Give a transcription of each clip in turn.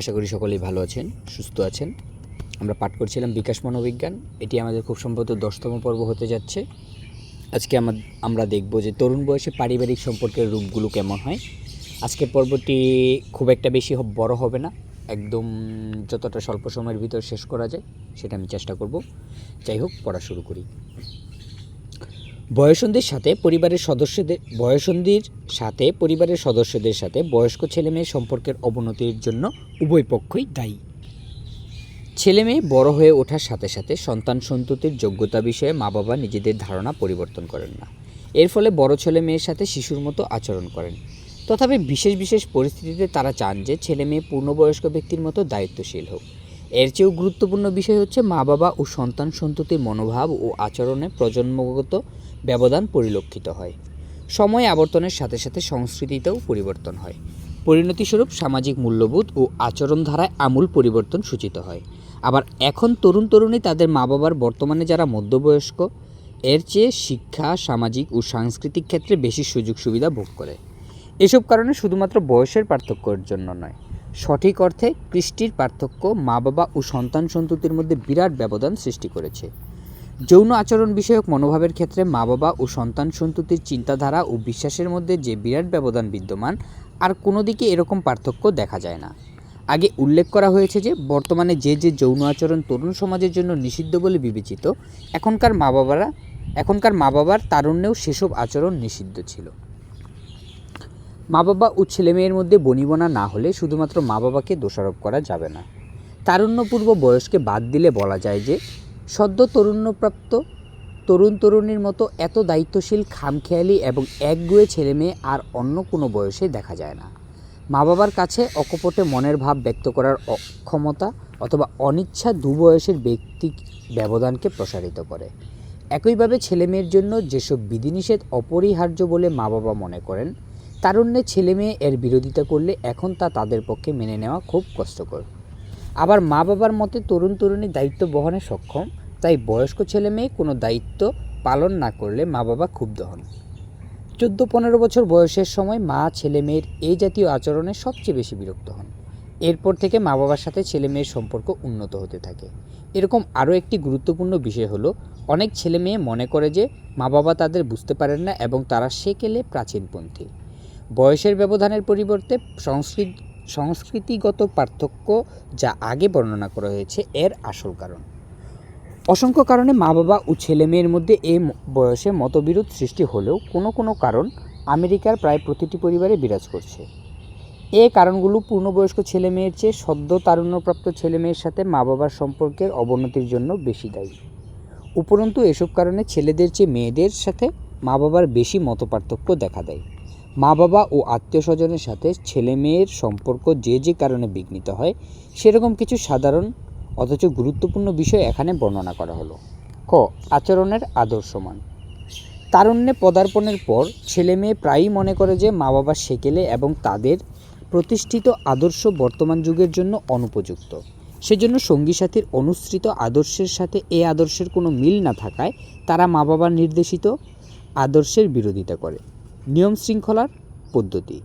আশা করি সকলেই ভালো আছেন, সুস্থ আছেন। আমরা পাঠ করছিলাম বিকাশ মনোবিজ্ঞান। এটি আমাদের খুব সম্ভবত দশতম পর্ব হতে যাচ্ছে। আজকে আমার দেখব যে তরুণ বয়সে পারিবারিক সম্পর্কের রূপগুলো কেমন হয়। আজকের পর্বটি খুব একটা বেশি বড় হবে না। একদম যতটা স্বল্প সময়ের ভিতর শেষ করা যায়, সেটা আমি চেষ্টা করব। যাই হোক, পড়া শুরু করি। বয়সন্ধির সাথে পরিবারের সদস্যদের, বয়সন্ধির সাথে পরিবারের সদস্যদের সাথে বয়স্ক ছেলেমেয়ে সম্পর্কের অবনতির জন্য উভয় পক্ষই দায়ী। ছেলেমেয়ে বড় হয়ে ওঠার সাথে সাথে সন্তান সন্ততির যোগ্যতা বিষয়ে মা বাবা নিজেদের ধারণা পরিবর্তন করেন না। এর ফলে বড় ছেলে মেয়ের সাথে শিশুর মতো আচরণ করেন। তথাপি বিশেষ বিশেষ পরিস্থিতিতে তারা চান যে ছেলে মেয়ে পূর্ণবয়স্ক ব্যক্তির মতো দায়িত্বশীল হোক। এর চেয়েও গুরুত্বপূর্ণ বিষয় হচ্ছে মা বাবা ও সন্তান সন্ততির মনোভাব ও আচরণে প্রজন্মগত ব্যবধান পরিলক্ষিত হয়। সময় আবর্তনের সাথে সাথে সংস্কৃতিতেও পরিবর্তন হয়। পরিণতিস্বরূপ সামাজিক মূল্যবোধ ও আচরণধারায় আমূল পরিবর্তন সূচিত হয়। আবার এখন তরুণ তরুণী তাদের মা বাবার বর্তমানে যারা মধ্যবয়স্ক, এর চেয়ে শিক্ষা, সামাজিক ও সাংস্কৃতিক ক্ষেত্রে বেশি সুযোগ সুবিধা ভোগ করে। এসব কারণে শুধুমাত্র বয়সের পার্থক্যের জন্য নয়, সঠিক অর্থে কৃষ্টির পার্থক্য মা বাবা ও সন্তান সন্ততির মধ্যে বিরাট ব্যবধান সৃষ্টি করেছে। যৌন আচরণ বিষয়ক মনোভাবের ক্ষেত্রে মা বাবা ও সন্তান সন্ততির চিন্তাধারা ও বিশ্বাসের মধ্যে যে বিরাট ব্যবধান বিদ্যমান, আর কোনো দিকে এরকম পার্থক্য দেখা যায় না। আগে উল্লেখ করা হয়েছে যে, বর্তমানে যে যে যৌন আচরণ তরুণ সমাজের জন্য নিষিদ্ধ বলে বিবেচিত, এখনকার মা বাবারা, এখনকার মা বাবার তারুণ্যেও সেসব আচরণ নিষিদ্ধ ছিল। মা বাবা ও ছেলেমেয়ের মধ্যে বনিবনা না হলে শুধুমাত্র মা বাবাকে দোষারোপ করা যাবে না। তারুণ্যপূর্ব বয়সকে বাদ দিলে বলা যায় যে সদ্য তরুণ্যপ্রাপ্ত তরুণ তরুণীর মতো এত দায়িত্বশীল, খামখেয়ালি এবং একগুয়ে ছেলেমেয়ে আর অন্য কোনো বয়সে দেখা যায় না। মা বাবার কাছে অকপটে মনের ভাব ব্যক্ত করার অক্ষমতা অথবা অনিচ্ছা দু বয়সের ব্যক্তি ব্যবধানকে প্রসারিত করে। একইভাবে ছেলেমেয়ের জন্য যেসব বিধিনিষেধ অপরিহার্য বলে মা বাবা মনে করেন, তারুণ্যে ছেলেমেয়ে এর বিরোধিতা করলে এখন তা তাদের পক্ষে মেনে নেওয়া খুব কষ্টকর। আবার মা বাবার মতে তরুণ তরুণী দায়িত্ব বহনে সক্ষম, তাই বয়স্ক ছেলে মেয়ে কোনো দায়িত্ব পালন না করলে মা বাবা ক্ষুব্ধ হন। চোদ্দ পনেরো বছর বয়সের সময় মা ছেলে মেয়ের এই জাতীয় আচরণে সবচেয়ে বেশি বিরক্ত হন। এরপর থেকে মা বাবার সাথে ছেলে মেয়ের সম্পর্ক উন্নত হতে থাকে। এরকম আরও একটি গুরুত্বপূর্ণ বিষয় হলো, অনেক ছেলে মেয়ে মনে করে যে মা বাবা তাদের বুঝতে পারেন না এবং তারা সেকেলে প্রাচীনপন্থী। বয়সের ব্যবধানের পরিবর্তে সংস্কৃত সংস্কৃতিগত পার্থক্য যা আগে বর্ণনা করা হয়েছে এর আসল কারণ। অসংখ্য কারণে মা বাবা ও ছেলে মেয়ের মধ্যে এই বয়সে মতবিরোধ সৃষ্টি হলেও কোনো কোনো কারণ আমেরিকার প্রায় প্রতিটি পরিবারে বিরাজ করছে। এ কারণগুলো পূর্ণবয়স্ক ছেলে মেয়ের চেয়ে সদ্য তারুণ্যপ্রাপ্ত ছেলে মেয়ের সাথে মা বাবার সম্পর্কের অবনতির জন্য বেশি দায়ী। উপরন্তু এসব কারণে ছেলেদের চেয়ে মেয়েদের সাথে মা বাবার বেশি মতপার্থক্য দেখা দেয়। মা বাবা ও আত্মীয় স্বজনের সাথে ছেলে মেয়ের সম্পর্ক যে যে কারণে বিঘ্নিত হয়, সেরকম কিছু সাধারণ অথচ গুরুত্বপূর্ণ বিষয় এখানে বর্ণনা করা হলো। ক, আচরণের আদর্শমান তারুণ্যে পদার্পণের পর ছেলে মেয়ে প্রায়ই মনে করে যে মা বাবা সেকেলে এবং তাদের প্রতিষ্ঠিত আদর্শ বর্তমান যুগের জন্য অনুপযুক্ত। সেজন্য সঙ্গী সাথীর অনুসৃত আদর্শের সাথে এ আদর্শের কোনো মিল না থাকায় তারা মা বাবার নির্দেশিত আদর্শের বিরোধিতা করে। নিয়ম শৃঙ্খলার পদ্ধতি।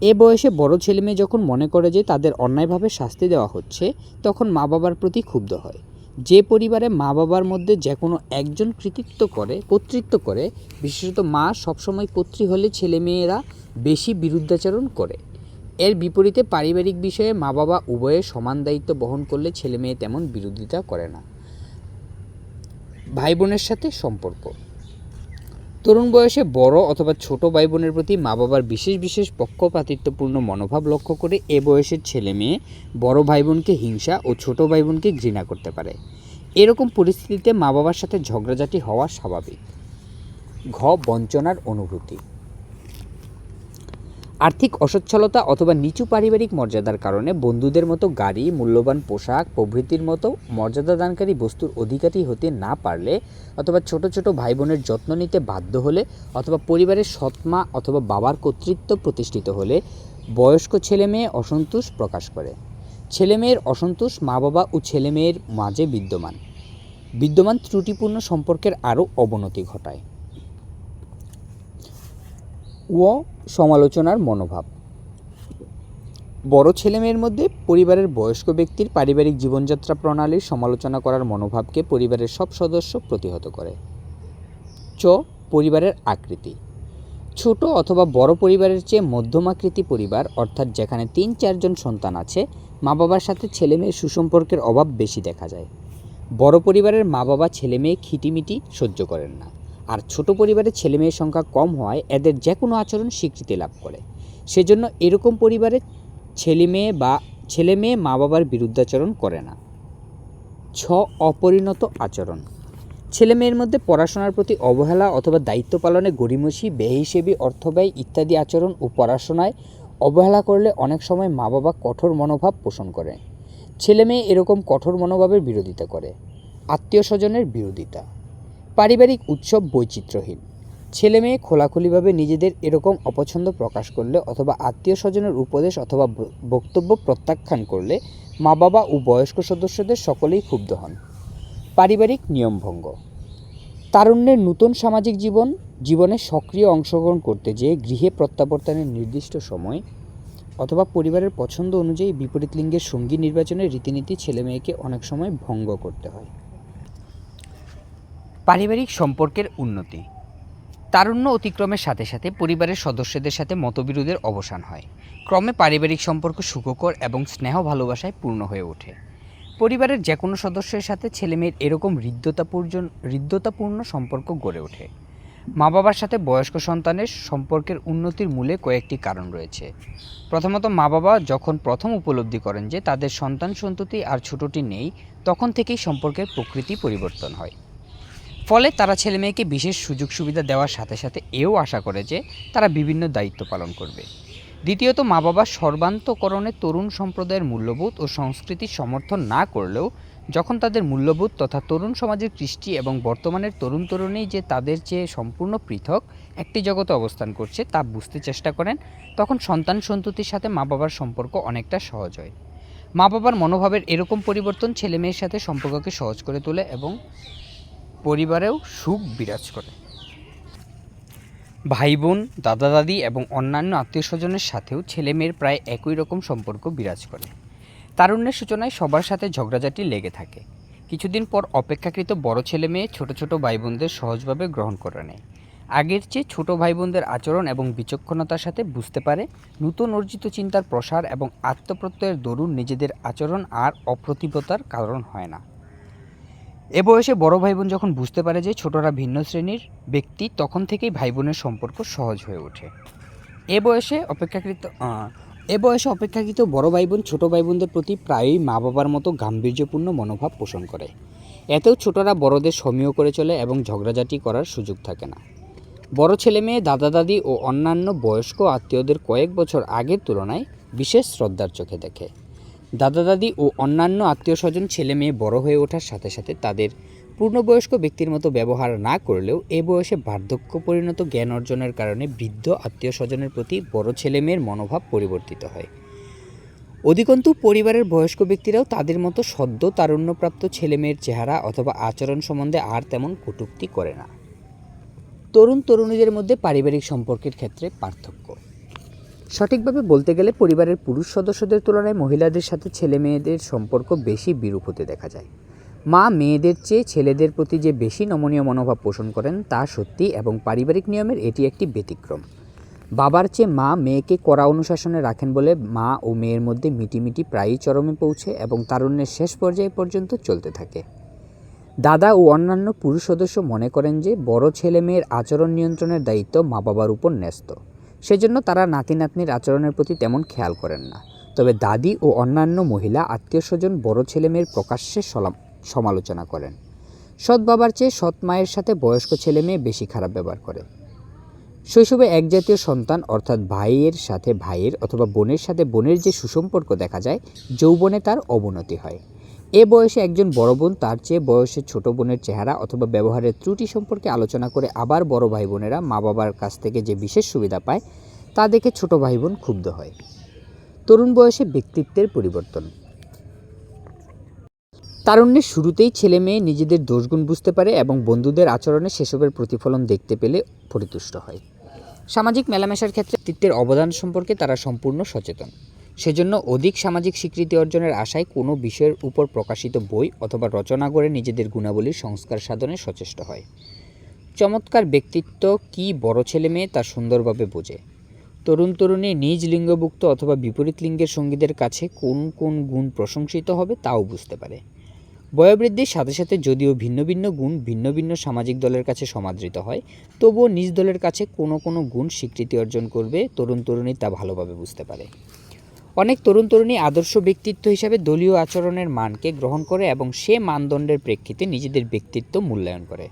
এ বয়সে বড় ছেলেমেয়ে যখন মনে করে যে তাদের অন্যায়ভাবে শাস্তি দেওয়া হচ্ছে, তখন মা বাবার প্রতি ক্ষুব্ধ হয়। যে পরিবারে মা বাবার মধ্যে যে কোনো একজন কৃতিত্ব করে, কর্তৃত্ব করে, বিশেষত মা সবসময় কর্তৃ হলে ছেলেমেয়েরা বেশি বিরুদ্ধাচরণ করে। এর বিপরীতে পারিবারিক বিষয়ে মা বাবা উভয়ে সমান দায়িত্ব বহন করলে ছেলে মেয়ে তেমন বিরোধিতা করে না। ভাই বোনের সাথে সম্পর্ক। তরুণ বয়সে বড় অথবা ছোট ভাই বোনের প্রতি মা বাবার বিশেষ বিশেষ পক্ষপাতিত্বপূর্ণ মনোভাব লক্ষ্য করে এ বয়সের ছেলে মেয়ে বড় ভাই বোনকে হিংসা ও ছোট ভাই বোনকে ঘৃণা করতে পারে। এরকম পরিস্থিতিতে মা বাবার সাথে ঝগড়াঝাটি হওয়া স্বাভাবিক। ঘ, বঞ্চনার অনুভূতি। আর্থিক অসচ্ছলতা অথবা নিচু পারিবারিক মর্যাদার কারণে বন্ধুদের মতো গাড়ি, মূল্যবান পোশাক, প্রভৃতির মতো মর্যাদাদানকারী বস্তুর অধিকারী হতে না পারলে অথবা ছোট ছোট ভাই বোনের যত্ন নিতে বাধ্য হলে অথবা পরিবারের সৎমা অথবা বাবার কর্তৃত্ব প্রতিষ্ঠিত হলে বয়স্ক ছেলে মেয়ে অসন্তোষ প্রকাশ করে। ছেলেমেয়ের অসন্তোষ মা বাবা ও ছেলেমেয়ের মাঝে বিদ্যমান। বিদ্যমান ত্রুটিপূর্ণ সম্পর্কের আরও অবনতি ঘটায়। ও সমালোচনার মনোভাব। বড় ছেলেমেয়ের মধ্যে পরিবারের বয়স্ক ব্যক্তির পারিবারিক জীবনযাত্রা প্রণালীর সমালোচনা করার মনোভাবকে পরিবারের সব সদস্য প্রতিহত করে। চ, পরিবারের আকৃতি। ছোট অথবা বড় পরিবারের চেয়ে মধ্যমাকৃতি পরিবার, অর্থাৎ যেখানে তিন চারজন সন্তান আছে মা বাবার সাথে ছেলে মেয়ের সুসম্পর্কের অভাব বেশি দেখা যায়। বড় পরিবারের মা বাবা ছেলে মেয়ে খিটিমিটি সহ্য করেন না। আর ছোট পরিবারের ছেলে মেয়ের সংখ্যা কম হওয়ায় এদের যে কোনো আচরণ স্বীকৃতি লাভ করে। সেজন্য এরকম পরিবারে ছেলে মেয়ে বা ছেলে মেয়ে মা বাবার বিরুদ্ধাচরণ করে না। ছ, অপরিণত আচরণ। ছেলে মেয়ের মধ্যে পড়াশোনার প্রতি অবহেলা অথবা দায়িত্ব পালনে গড়িমসি, বেহিসেবি, অর্থব্যয় ইত্যাদি আচরণ ও পড়াশোনায় অবহেলা করলে অনেক সময় মা বাবা কঠোর মনোভাব পোষণ করে। ছেলে মেয়ে এরকম কঠোর মনোভাবের বিরোধিতা করে। আত্মীয় স্বজনের বিরোধিতা। পারিবারিক উৎসব বৈচিত্র্যহীন। ছেলে মেয়ে খোলাখুলিভাবে নিজেদের এরকম অপছন্দ প্রকাশ করলে অথবা আত্মীয় স্বজনের উপদেশ অথবা বক্তব্য প্রত্যাখ্যান করলে মা বাবা ও বয়স্ক সদস্যদের সকলেই ক্ষুব্ধ হন। পারিবারিক নিয়মভঙ্গ। তারুণ্যের নতুন সামাজিক জীবন, জীবনে সক্রিয় অংশগ্রহণ করতে যেয়ে গৃহে প্রত্যাবর্তনের নির্দিষ্ট সময় অথবা পরিবারের পছন্দ অনুযায়ী বিপরীত লিঙ্গের সঙ্গী নির্বাচনের রীতিনীতি ছেলে মেয়েকে অনেক সময় ভঙ্গ করতে হয়। পারিবারিক সম্পর্কের উন্নতি। তারুণ্য অতিক্রমের সাথে সাথে পরিবারের সদস্যদের সাথে মতবিরোধের অবসান হয়। ক্রমে পারিবারিক সম্পর্ক সুখকর এবং স্নেহ ভালোবাসায় পূর্ণ হয়ে ওঠে। পরিবারের যে কোনো সদস্যের সাথে ছেলেমেয়ের এরকম হৃদ্যতাপূর্ণ হৃদ্যতাপূর্ণ সম্পর্ক গড়ে ওঠে। মা বাবার সাথে বয়স্ক সন্তানের সম্পর্কের উন্নতির মূলে কয়েকটি কারণ রয়েছে। প্রথমত মা বাবা যখন প্রথম উপলব্ধি করেন যে তাদের সন্তান সন্ততি আর ছোটটি নেই, তখন থেকেই সম্পর্কের প্রকৃতি পরিবর্তন হয়। ফলে তারা ছেলে মেয়েকে বিশেষ সুযোগ সুবিধা দেওয়ার সাথে সাথে এও আশা করে যে তারা বিভিন্ন দায়িত্ব পালন করবে। দ্বিতীয়ত মা বাবা সর্বান্তকরণে তরুণ সম্প্রদায়ের মূল্যবোধ ও সংস্কৃতির সমর্থন না করলেও যখন তাদের মূল্যবোধ তথা তরুণ সমাজের কৃষ্টি এবং বর্তমানের তরুণ তরুণী যে তাদের চেয়ে সম্পূর্ণ পৃথক একটি জগতে অবস্থান করছে তা বুঝতে চেষ্টা করেন, তখন সন্তান সন্ততির সাথে মা বাবার সম্পর্ক অনেকটা সহজ হয়। মা বাবার মনোভাবের এরকম পরিবর্তন ছেলে মেয়ের সাথে সম্পর্ককে সহজ করে তোলে এবং পরিবারেও সুখ বিরাজ করে। ভাই বোন দাদা দাদি এবং অন্যান্য আত্মীয় স্বজনের সাথেও ছেলে মেয়ের প্রায় একই রকম সম্পর্ক বিরাজ করে। তারুণ্যের সূচনায় সবার সাথে ঝগড়াঝাটি লেগে থাকে। কিছুদিন পর অপেক্ষাকৃত বড় ছেলে মেয়ে ছোট ছোট ভাই বোনদের সহজভাবে গ্রহণ করে নেয়। আগের চেয়ে ছোট ভাই বোনদের আচরণ এবং বিচক্ষণতার সাথে বুঝতে পারে নতুন অর্জিত চিন্তার প্রসার এবং আত্মপ্রত্যয়ের দরুন নিজেদের আচরণ আর অপ্রতিভতার কারণ হয় না। এ বয়সে বড় ভাই বোন যখন বুঝতে পারে যে ছোটরা ভিন্ন শ্রেণির ব্যক্তি, তখন থেকেই ভাই বোনের সম্পর্ক সহজ হয়ে ওঠে। এ বয়সে অপেক্ষাকৃত এ বয়সে অপেক্ষাকৃত বড় ভাই বোন ছোট ভাই বোনদের প্রতি প্রায়ই মা বাবার মতো গাম্ভীর্যপূর্ণ মনোভাব পোষণ করে। এতেও ছোটরা বড়দের সমীহ করে চলে এবং ঝগড়াঝাটি করার সুযোগ থাকে না। বড় ছেলে মেয়ে দাদা দাদি ও অন্যান্য বয়স্ক আত্মীয়দের কয়েক বছর আগের তুলনায় বিশেষ শ্রদ্ধার চোখে দেখে। দাদা দাদি ও অন্যান্য আত্মীয় স্বজন ছেলে মেয়ে বড় হয়ে ওঠার সাথে সাথে তাদের পূর্ণবয়স্ক ব্যক্তির মতো ব্যবহার না করলেও এ বয়সে বার্ধক্য পরিণত জ্ঞান অর্জনের কারণে বৃদ্ধ আত্মীয় স্বজনের প্রতি বড় ছেলে মেয়ের মনোভাব পরিবর্তিত হয়। অধিকন্তু পরিবারের বয়স্ক ব্যক্তিরাও তাদের মতো সদ্য তারুণ্যপ্রাপ্ত ছেলে মেয়ের চেহারা অথবা আচরণ সম্বন্ধে আর তেমন কটূক্তি করে না। তরুণ তরুণীদের মধ্যে পারিবারিক সম্পর্কের ক্ষেত্রে পার্থক্য। সঠিকভাবে বলতে গেলে পরিবারের পুরুষ সদস্যদের তুলনায় মহিলাদের সাথে ছেলে মেয়েদের সম্পর্ক বেশি বিরূপ হতে দেখা যায়। মা মেয়েদের চেয়ে ছেলেদের প্রতি যে বেশি নমনীয় মনোভাব পোষণ করেন তা সত্যি এবং পারিবারিক নিয়মের এটি একটি ব্যতিক্রম। বাবার চেয়ে মা মেয়েকে কড়া অনুশাসনে রাখেন বলে মা ও মেয়ের মধ্যে মিটিমিটি প্রায়ই চরমে পৌঁছে এবং তারুণ্যের শেষ পর্যায় পর্যন্ত চলতে থাকে। দাদা ও অন্যান্য পুরুষ সদস্য মনে করেন যে বড় ছেলে মেয়ের আচরণ নিয়ন্ত্রণের দায়িত্ব মা বাবার উপর ন্যস্ত। সেজন্য তারা নাতি নাতনির আচরণের প্রতি তেমন খেয়াল করেন না। তবে দাদি ও অন্যান্য মহিলা আত্মীয় স্বজন বড় ছেলেমেয়ের প্রকাশ্যে সমালোচনা করেন। সৎ বাবার চেয়ে সৎ মায়ের সাথে বয়স্ক ছেলে মেয়ে বেশি খারাপ ব্যবহার করে। শৈশবে এক জাতীয় সন্তান অর্থাৎ ভাইয়ের সাথে ভাইয়ের অথবা বোনের সাথে বোনের যে সুসম্পর্ক দেখা যায়, যৌবনে তার অবনতি হয়। এ বয়সে একজন বড় বোন, তার চেয়ে বয়সে ছোট বোনের চেহারা অথবা ব্যবহারের ত্রুটি সম্পর্কে আলোচনা করে আবার বড় ভাই বোনেরা মা বাবার কাছ থেকে যে বিশেষ সুবিধা পায়, তা দেখে ছোট ভাই বোন ক্ষুব্ধ হয়। তরুণ বয়সে ব্যক্তিত্বের পরিবর্তন। তারুণ্যের শুরুতেই ছেলে মেয়ে নিজেদের দোষগুণ বুঝতে পারে এবং বন্ধুদের আচরণে সেসবের প্রতিফলন দেখতে পেলে পরিতুষ্ট হয়। সামাজিক মেলামেশার ক্ষেত্রে ব্যক্তিত্বের অবদান সম্পর্কে তারা সম্পূর্ণ সচেতন। সেজন্য অধিক সামাজিক স্বীকৃতি অর্জনের আশায় কোনো বিষয়ের উপর প্রকাশিত বই অথবা রচনা করে নিজেদের গুণাবলীর সংস্কার সাধনে সচেষ্ট হয়। চমৎকার ব্যক্তিত্ব কি বড় ছেলে মেয়ে তা সুন্দরভাবে বোঝে। তরুণ তরুণী নিজ লিঙ্গভুক্ত অথবা বিপরীত লিঙ্গের সঙ্গীদের কাছে কোন কোন গুণ প্রশংসিত হবে তাও বুঝতে পারে। বয়োবৃদ্ধির সাথে সাথে যদিও ভিন্ন ভিন্ন গুণ ভিন্ন ভিন্ন সামাজিক দলের কাছে সমাদৃত হয়, তবুও নিজ দলের কাছে কোনো কোনো গুণ স্বীকৃতি অর্জন করবে তরুণ তরুণী তা ভালোভাবে বুঝতে পারে। অনেক তরুণ তরুণী আদর্শ ব্যক্তিত্ব হিসাবে দলীয় আচরণের মানকে গ্রহণ করে এবং সে মানদণ্ডের প্রেক্ষিতে নিজেদের ব্যক্তিত্ব মূল্যায়ন করে।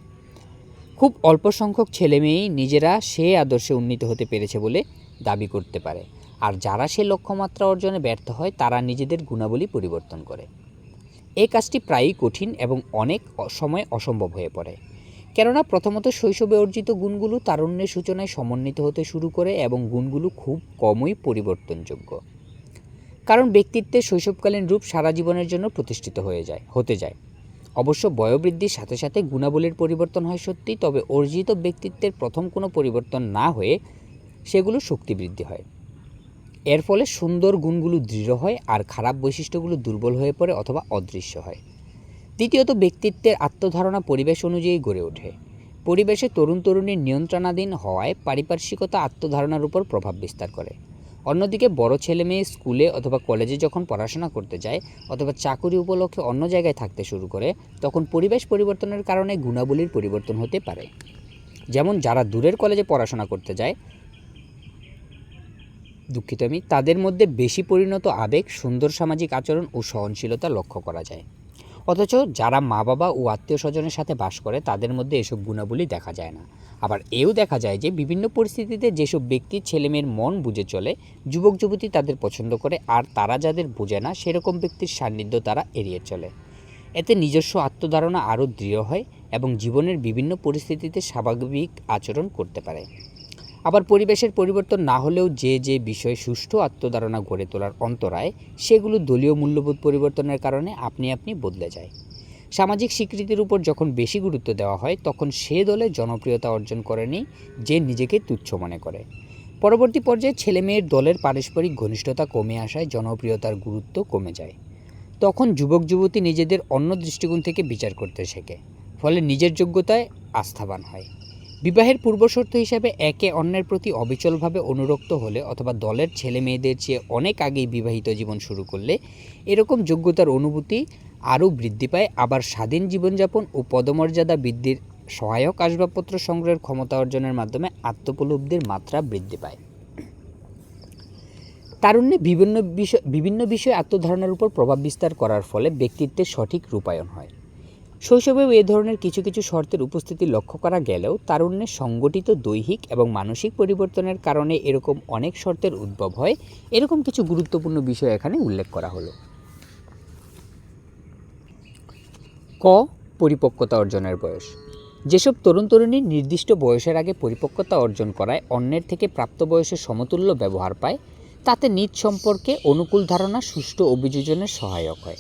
খুব অল্প সংখ্যক ছেলে মেয়েই নিজেরা সে আদর্শে উন্নীত হতে পেরেছে বলে দাবি করতে পারে। আর যারা সে লক্ষ্যমাত্রা অর্জনে ব্যর্থ হয়, তারা নিজেদের গুণাবলী পরিবর্তন করে। এই কাজটি প্রায়ই কঠিন এবং অনেক সময় অসম্ভব হয়ে পড়ে। কেননা প্রথমত শৈশবে অর্জিত গুণগুলো তারুণ্যের সূচনায় সমন্বিত হতে শুরু করে এবং গুণগুলো খুব কমই পরিবর্তনযোগ্য। কারণ ব্যক্তিত্বের শৈশবকালীন রূপ সারা জীবনের জন্য প্রতিষ্ঠিত হয়ে যায়, হতে যায়। অবশ্য বয়োবৃদ্ধির সাথে সাথে গুণাবলীর পরিবর্তন হয় সত্যি তবে অর্জিত ব্যক্তিত্বের প্রথম কোনো পরিবর্তন না হয়ে সেগুলো শক্তি বৃদ্ধি হয়। এর ফলে সুন্দর গুণগুলো দৃঢ় হয় আর খারাপ বৈশিষ্ট্যগুলো দুর্বল হয়ে পড়ে অথবা অদৃশ্য হয়। দ্বিতীয়ত ব্যক্তিত্বের আত্মধারণা পরিবেশ অনুযায়ী গড়ে ওঠে। পরিবেশে তরুণ তরুণীর নিয়ন্ত্রণাধীন হওয়ায় পারিপার্শ্বিকতা আত্মধারণার উপর প্রভাব বিস্তার করে। অন্যদিকে বড় ছেলে মেয়ে স্কুলে অথবা কলেজে যখন পড়াশোনা করতে যায় অথবা চাকুরি উপলক্ষে অন্য জায়গায় থাকতে শুরু করে, তখন পরিবেশ পরিবর্তনের কারণে গুণাবলীর পরিবর্তন হতে পারে। যেমন যারা দূরের কলেজে পড়াশোনা করতে যায়, দুঃখিত আমি, তাদের মধ্যে বেশি পরিণত আবেগ, সুন্দর সামাজিক আচরণ ও সহনশীলতা লক্ষ্য করা যায়। অথচ যারা মা বাবা ও আত্মীয় স্বজনের সাথে বাস করে, তাদের মধ্যে এসব গুণাবলী দেখা যায় না। আবার এও দেখা যায় যে, বিভিন্ন পরিস্থিতিতে যেসব ব্যক্তি ছেলেমেয়ের মন বুঝে চলে, যুবক, যুবতী তাদের পছন্দ করে, আর তারা যাদের বোঝে না, সেরকম ব্যক্তির সান্নিধ্য তারা এড়িয়ে চলে। এতে নিজস্ব আত্মধারণা আরও দৃঢ় হয় এবং জীবনের বিভিন্ন পরিস্থিতিতে স্বাভাবিক আচরণ করতে পারে। আবার পরিবেশের পরিবর্তন না হলেও যে যে বিষয়ে সুষ্ঠু আত্মধারণা গড়ে তোলার অন্তরায়, সেগুলো দলীয় মূল্যবোধ পরিবর্তনের কারণে আপনি আপনি বদলে যায়। সামাজিক স্বীকৃতির উপর যখন বেশি গুরুত্ব দেওয়া হয়, তখন সে দলে জনপ্রিয়তা অর্জন করেনি যে নিজেকে তুচ্ছ মনে করে। পরবর্তী পর্যায়ে ছেলেমেয়ের দলের পারস্পরিক ঘনিষ্ঠতা কমে আসায় জনপ্রিয়তার গুরুত্ব কমে যায়। তখন যুবক যুবতী নিজেদের অন্য দৃষ্টিকোণ থেকে বিচার করতে শেখে, ফলে নিজের যোগ্যতায় আস্থাবান হয়। বিবাহের পূর্বশর্ত হিসাবে একে অন্যের প্রতি অবিচলভাবে অনুরক্ত হলে অথবা দলের ছেলে মেয়েদের চেয়ে অনেক আগেই বিবাহিত জীবন শুরু করলে এরকম যোগ্যতার অনুভূতি আরও বৃদ্ধি পায়। আবার স্বাধীন জীবনযাপন ও পদমর্যাদা বৃদ্ধির সহায়ক আসবাবপত্র সংগ্রহের ক্ষমতা অর্জনের মাধ্যমে আত্মোপলব্ধির মাত্রা বৃদ্ধি পায়। তারুণ্যে বিভিন্ন বিষয় বিভিন্ন বিষয়ে আত্মধারণার উপর প্রভাব বিস্তার করার ফলে ব্যক্তিত্বের সঠিক রূপায়ণ হয়। শৈশবেও এ ধরনের কিছু কিছু শর্তের উপস্থিতি লক্ষ্য করা গেলেও তারুণ্যে সংগঠিত দৈহিক এবং মানসিক পরিবর্তনের কারণে এরকম অনেক শর্তের উদ্ভব হয়। এরকম কিছু গুরুত্বপূর্ণ বিষয় এখানে উল্লেখ করা হলো। ক, পরিপক্কতা অর্জনের বয়স। যেসব তরুণ তরুণী নির্দিষ্ট বয়সের আগে পরিপক্কতা অর্জন করায়, অন্যের থেকে প্রাপ্ত প্রাপ্তবয়সের সমতুল্য ব্যবহার পায়, তাতে নিজ সম্পর্কে অনুকূল ধারণা, সুষ্ঠু অভিযোজনের সহায়ক হয়।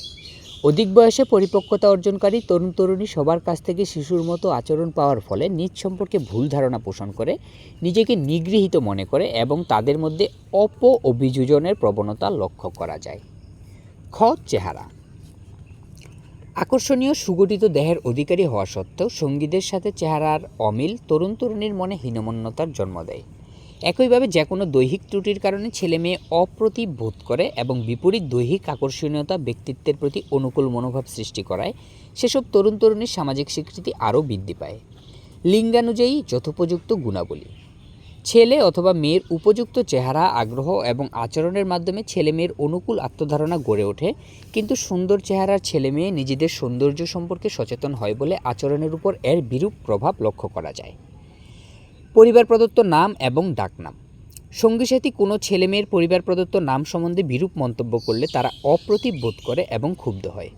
অধিক বয়সে পরিপক্কতা অর্জনকারী তরুণ তরুণী সবার কাছ থেকে শিশুর মতো আচরণ পাওয়ার ফলে নিজ সম্পর্কে ভুল ধারণা পোষণ করে, নিজেকে নিগৃহীত মনে করে এবং তাদের মধ্যে অপ অভিযোজনের প্রবণতা লক্ষ্য করা যায়। খ, চেহারা। আকর্ষণীয় সুগঠিত দেহের অধিকারী হওয়া সত্ত্বেও সঙ্গীদের সাথে চেহারার অমিল তরুণ তরুণীর মনে হীনমন্যতার জন্ম দেয়। একইভাবে যে কোনো দৈহিক ত্রুটির কারণে ছেলে মেয়ে অপ্রতিভ বোধ করে এবং বিপরীত দৈহিক আকর্ষণীয়তা ব্যক্তিত্বের প্রতি অনুকূল মনোভাব সৃষ্টি করায়, সেসব তরুণ তরুণীর সামাজিক স্বীকৃতি আরও বৃদ্ধি পায়। লিঙ্গানুযায়ী যথোপযুক্ত গুণাবলী। ছেলে অথবা মেয়ের উপযুক্ত চেহারা, আগ্রহ এবং আচরণের মাধ্যমে ছেলে মেয়ের অনুকূল আত্মধারণা গড়ে ওঠে, কিন্তু সুন্দর চেহারার ছেলে মেয়ে নিজেদের সৌন্দর্য সম্পর্কে সচেতন হয় বলে আচরণের উপর এর বিরূপ প্রভাব লক্ষ্য করা যায়। পরিবার প্রদত্ত নাম এবং ডাকনাম। সঙ্গী সাথী কোনো ছেলে মেয়ের পরিবার প্রদত্ত নাম সম্বন্ধে বিরূপ মন্তব্য করলে তারা অপ্রতিভ বোধ করে এবং ক্ষুব্ধ হয়।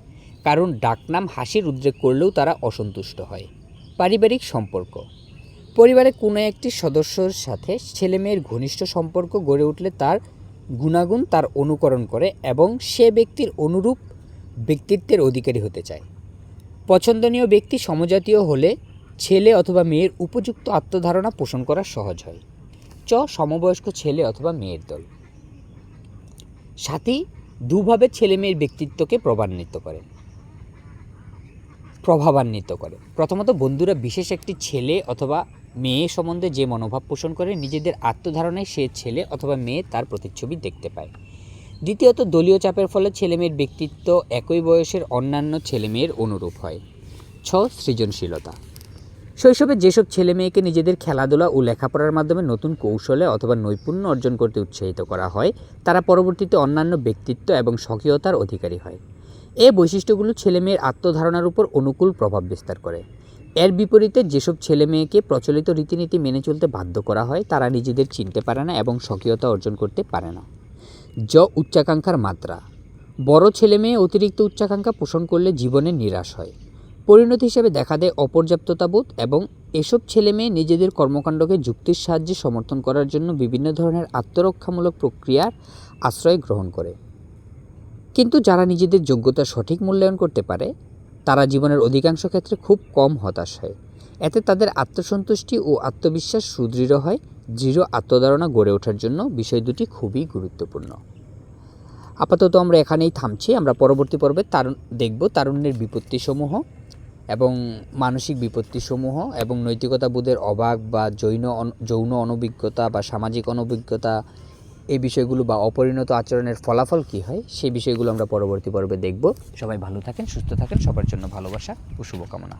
কারণ ডাকনাম হাসির উদ্রেক করলেও তারা অসন্তুষ্ট হয়। পারিবারিক সম্পর্ক। পরিবারে কোনো একটি সদস্যর সাথে ছেলে মেয়ের ঘনিষ্ঠ সম্পর্ক গড়ে উঠলে তার গুণাগুণ তার অনুকরণ করে এবং সে ব্যক্তির অনুরূপ ব্যক্তিত্বের অধিকারী হতে চায়। পছন্দনীয় ব্যক্তি সমজাতীয় হলে ছেলে অথবা মেয়ের উপযুক্ত আত্মধারণা পোষণ করা সহজ হয়। চ, সমবয়স্ক ছেলে অথবা মেয়ের দল। সাথী, দুভাবে ছেলে মেয়ের ব্যক্তিত্বকে প্রভাবান্বিত করে। প্রভাবান্বিত করে। প্রথমত, বন্ধুরা বিশেষ একটি ছেলে অথবা মেয়ে সম্বন্ধে যে মনোভাব পোষণ করে, নিজেদের আত্মধারণায় সে ছেলে অথবা মেয়ে তার প্রতিচ্ছবি দেখতে পায়। দ্বিতীয়ত, দলীয় চাপের ফলে ছেলেমেয়ের ব্যক্তিত্ব একই বয়সের অন্যান্য ছেলেমেয়ের অনুরূপ হয়। ছ, সৃজনশীলতা। শৈশবে যেসব ছেলে মেয়েকে নিজেদের খেলাধুলা ও লেখাপড়ার মাধ্যমে নতুন কৌশলে অথবা নৈপুণ্য অর্জন করতে উৎসাহিত করা হয়, তারা পরবর্তীতে অন্যান্য ব্যক্তিত্ব এবং স্বকীয়তার অধিকারী হয়। এ বৈশিষ্ট্যগুলো ছেলেমেয়ের আত্মধারণার উপর অনুকূল প্রভাব বিস্তার করে। এর বিপরীতে যেসব ছেলে মেয়েকে প্রচলিত রীতিনীতি মেনে চলতে বাধ্য করা হয়, তারা নিজেদের চিনতে পারে না এবং স্বকীয়তা অর্জন করতে পারে না। য উচ্চাকাঙ্ক্ষার মাত্রা। বড় ছেলে মেয়ে অতিরিক্ত উচ্চাকাঙ্ক্ষা পোষণ করলে জীবনে নিরাশ হয়। পরিণতি হিসেবে দেখা দেয় অপর্যাপ্ততাবোধ এবং এসব ছেলে মেয়ে নিজেদের কর্মকাণ্ডকে যুক্তির সাহায্যে সমর্থন করার জন্য বিভিন্ন ধরনের আত্মরক্ষামূলক প্রক্রিয়ার আশ্রয় গ্রহণ করে। কিন্তু যারা নিজেদের যোগ্যতা সঠিক মূল্যায়ন করতে পারে, তারা জীবনের অধিকাংশ ক্ষেত্রে খুব কম হতাশ হয়। এতে তাদের আত্মসন্তুষ্টি ও আত্মবিশ্বাস সুদৃঢ় হয়, দৃঢ় আত্মধারণা গড়ে ওঠার জন্য বিষয় দুটি খুবই গুরুত্বপূর্ণ। আপাতত আমরা এখানেই থামছি, আমরা পরবর্তী পর্বে তারুণ দেখব তারুণ্যের বিপত্তিসমূহ। এবং মানসিক বিপত্তিসমূহ এবং নৈতিকতা বোধের অভাব বা জৈন যৌন অনভিজ্ঞতা বা সামাজিক অনভিজ্ঞতা এই বিষয়গুলো বা অপরিণত আচরণের ফলাফল কি হয়, সেই বিষয়গুলো আমরা পরবর্তী পর্বে দেখব। সবাই ভালো থাকেন, সুস্থ থাকেন, সবার জন্য ভালোবাসা ও শুভকামনা।